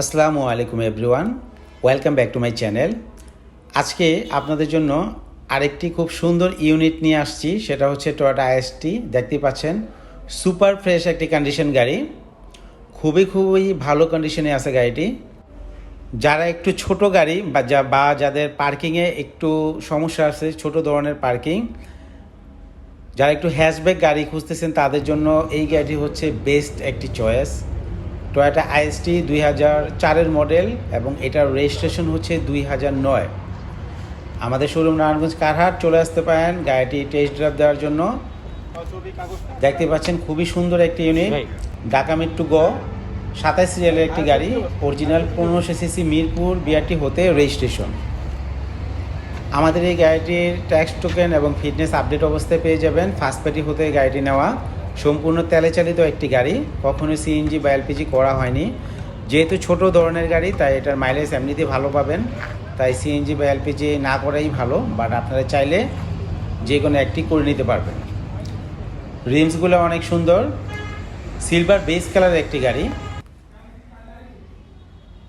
আসসালামু আলাইকুম everyone, welcome back to my channel. আজকে আপনাদের জন্য আরেকটি খুব সুন্দর ইউনিট নিয়ে আসছি, সেটা হচ্ছে টয়োটা আইএসটি দেখতে পাচ্ছেন, সুপার ফ্রেশ একটি কন্ডিশন গাড়ি, খুবই খুবই ভালো কন্ডিশনে আছে গাড়িটি। যারা একটু ছোট গাড়ি বা যা, বা যাদের পার্কিংয়ে একটু সমস্যা আছে, ছোট ধরনের পার্কিং যারা একটু হ্যাশব্যাক গাড়ি খুঁজতেছেন, তাদের জন্য এই গাড়িটি হচ্ছে বেস্ট একটি চয়েস টয়োটা আইএসটি দুই হাজার চারের মডেল এবং এটার রেজিস্ট্রেশন হচ্ছে দুই হাজার নয়। আমাদের শোরুম নারায়ণগঞ্জ কারহাট চলে আসতে পারেন গাড়িটি টেস্ট ড্রাইভ দেওয়ার জন্য। দেখতে পাচ্ছেন খুবই সুন্দর একটি ইউনিট. ঢাকা মেট্রো গ সাতাইশ সিরিয়ালের একটি গাড়ি অরিজিনাল পনেরোশো সিসি মিরপুর বিআরটি হতে রেজিস্ট্রেশন আমাদের এই গাড়িটির ট্যাক্স টোকেন এবং ফিটনেস আপডেট অবস্থায় পেয়ে যাবেন ফার্স্ট পার্টি হতে এই গাড়িটি নেওয়া। সম্পূর্ণ তেলে চালিত একটি গাড়ি। কখনো সিএনজি বা এলপিজি করা হয়নি। যেহেতু ছোট ধরনের গাড়ি, তাই এটার মাইলেজ এমনিতেই ভালো পাবেন। তাই সিএনজি বা এলপিজি না করাই ভালো বাট আপনারা চাইলে যে কোনো একটি করে নিতে পারবেন। রিমসগুলো অনেক সুন্দর। সিলভার বেস কালারের একটি গাড়ি।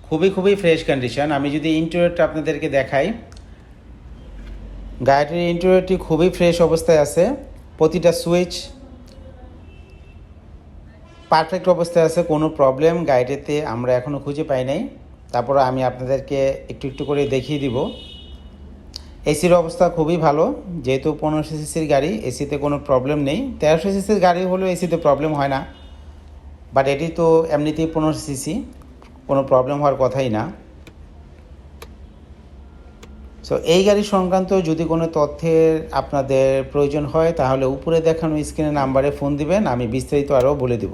খুবই খুবই ফ্রেশ কন্ডিশন আমি যদি ইন্টেরিয়রটা আপনাদেরকে দেখাই। গাড়িটির ইন্টেরিয়রটি খুবই ফ্রেশ অবস্থায় আছে। প্রতিটা সুইচ পারফেক্ট অবস্থায় আছে, কোনো প্রবলেম গাড়িটিতে আমরা এখনও খুঁজে পাই নাই। তারপর আমি আপনাদেরকে একটু একটু করে দেখিয়ে দিব। এসির অবস্থা খুবই ভালো, যেহেতু পনেরোশো সিসির গাড়ি এসিতে কোনো প্রবলেম নেই। তেরোশো সিসির গাড়ি হলেও এসিতে প্রবলেম হয় না বাট এটি তো এমনিতেই পনেরোশো সিসি কোনো প্রবলেম হওয়ার কথাই না। সো এই গাড়ি সংক্রান্ত যদি কোনো তথ্যের আপনাদের প্রয়োজন হয়, তাহলে উপরে দেখানো স্ক্রিনের নাম্বারে ফোন দিবেন, আমি বিস্তারিত আরও বলে দিব।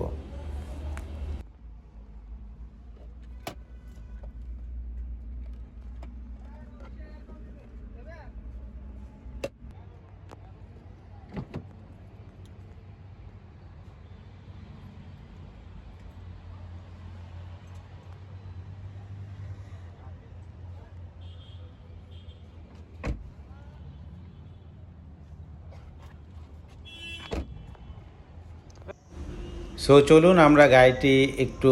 সো চলুন আমরা গাড়িটি একটু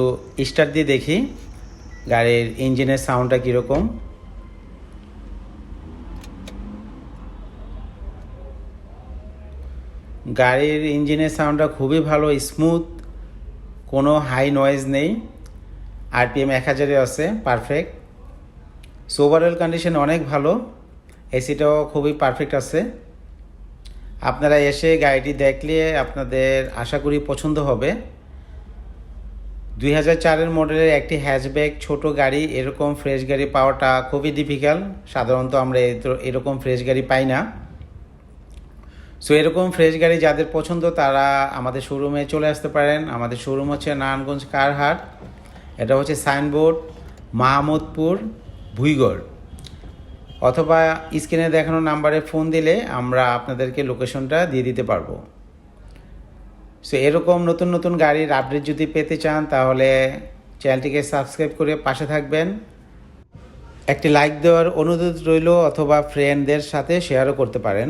স্টার্ট দিয়ে দেখি। গাড়ির ইঞ্জিনের সাউন্ডটা কীরকম। গাড়ির ইঞ্জিনের সাউন্ডটা খুবই ভালো স্মুথ কোনো হাই নয়েজ নেই। আরপিএম এক হাজারে আছে পারফেক্ট সো ওভারঅল কন্ডিশন অনেক ভালো। এসিটাও খুবই পারফেক্ট আছে। আপনারা এসে গাড়িটি দেখলে আপনাদের আশা করি পছন্দ হবে। দুই হাজার চারের মডেলের একটি হ্যাচব্যাক ছোট গাড়ি, এরকম ফ্রেশ গাড়ি পাওয়াটা খুবই ডিফিকাল্ট সাধারণত আমরা এরকম ফ্রেশ গাড়ি পাই না। সো এরকম ফ্রেশ গাড়ি যাদের পছন্দ, তারা আমাদের শোরুমে চলে আসতে পারেন। আমাদের শোরুম হচ্ছে নারায়ণগঞ্জ কারহাট। এটা হচ্ছে সাইনবোর্ড মাহমুদপুর, ভুইগড়। অথবা স্ক্রিনে দেখানো নাম্বারে ফোন দিলে আমরা আপনাদেরকে লোকেশনটা দিয়ে দিতে পারব। সো এরকম নতুন নতুন গাড়ির আপডেট যদি পেতে চান, তাহলে চ্যানেলটিকে সাবস্ক্রাইব করে পাশে থাকবেন। একটি লাইক দেওয়ার অনুরোধ রইল, অথবা ফ্রেন্ডদের সাথে শেয়ারও করতে পারেন।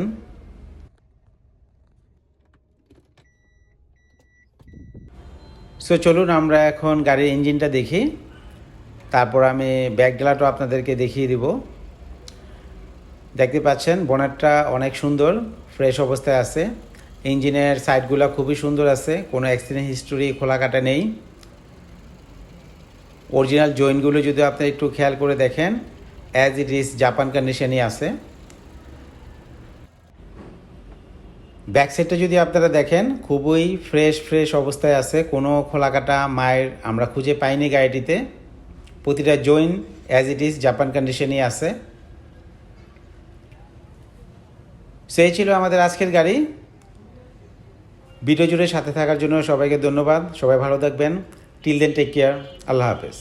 সো চলুন আমরা এখন গাড়ির ইঞ্জিনটা দেখি। তারপর আমি ব্যাক ডেলাটাও আপনাদেরকে দেখিয়ে দিব। দেখতে পাচ্ছেন বনেটটা অনেক সুন্দর ফ্রেশ অবস্থায় আছে। ইঞ্জিনের সাইডগুলো খুবই সুন্দর আছে, কোনো অ্যাক্সিডেন্ট হিস্টোরি খোলা কাটা নেই। অরিজিনাল জয়েন্টগুলো যদি আপনি একটু খেয়াল করে দেখেন অ্যাজ ইট ইজ জাপান কন্ডিশনই আছে। ব্যাক সাইডটা যদি আপনারা দেখেন, খুবই ফ্রেশ ফ্রেশ অবস্থায় আছে, কোনো খোলাকাটা মায়ের আমরা খুঁজে পাইনি গাড়িটিতে। প্রতিটা join as it is Japan কন্ডিশনই আছে। সেই ছিল আমাদের আজকের গাড়ি। ভিডিও জুড়ে সাথে থাকার জন্য সবাইকে ধন্যবাদ। সবাই ভালো থাকবেন। টিল দেন টেক কেয়ার আল্লাহ হাফেজ।